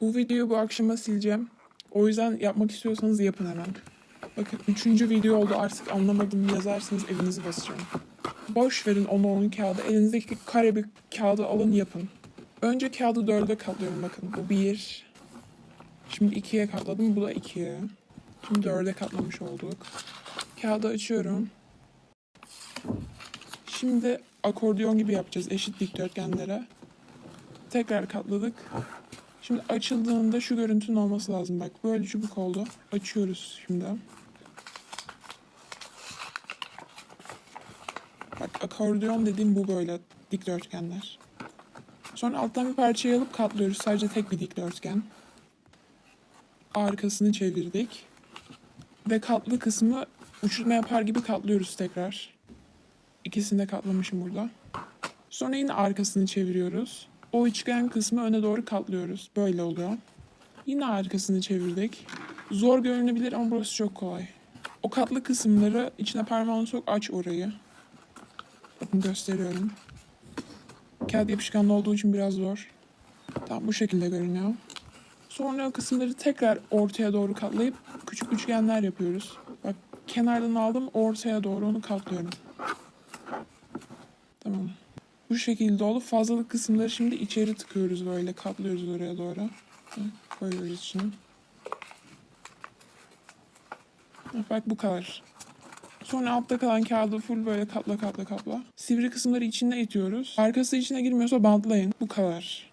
Bu videoyu bu akşama sileceğim. O yüzden yapmak istiyorsanız yapın hemen. Bakın üçüncü video oldu artık anlamadım yazarsanız evinizi basacağım. Boş verin onu onun kağıdı. Elinizdeki kare bir kağıdı alın yapın. Önce kağıdı dörde katlıyorum bakın. Bu bir. Şimdi ikiye katladım. Bu da ikiye. Şimdi dörde katlamış olduk. Kağıdı açıyorum. Şimdi akordeon gibi yapacağız eşit dikdörtgenlere. Tekrar katladık. Şimdi açıldığında şu görüntünün olması lazım. Bak böyle çubuk oldu. Açıyoruz şimdi. Bak akordeon dediğim bu böyle dikdörtgenler. Sonra alttan bir parçayı alıp katlıyoruz. Sadece tek bir dikdörtgen. Arkasını çevirdik. Ve katlı kısmı uçurtma yapar gibi katlıyoruz tekrar. İkisini de katlamışım burada. Sonra yine arkasını çeviriyoruz. O üçgen kısmı öne doğru katlıyoruz. Böyle oluyor. Yine arkasını çevirdik. Zor görünebilir ama burası çok kolay. O katlı kısımları içine parmağını sok aç orayı. Bakın gösteriyorum. Kağıt yapışkanlı olduğu için biraz zor. Tamam bu şekilde görünüyor. Sonra o kısımları tekrar ortaya doğru katlayıp küçük üçgenler yapıyoruz. Bak kenardan aldım ortaya doğru onu katlıyorum. Tamam. Bu şekilde olup fazlalık kısımları şimdi içeri tıkıyoruz böyle katlıyoruz oraya doğru. Koyuyoruz içine. Bak bu kadar. Sonra altta kalan kağıdı full böyle katla katla katla. Sivri kısımları içine itiyoruz. Arkası içine girmiyorsa bantlayın. Bu kadar.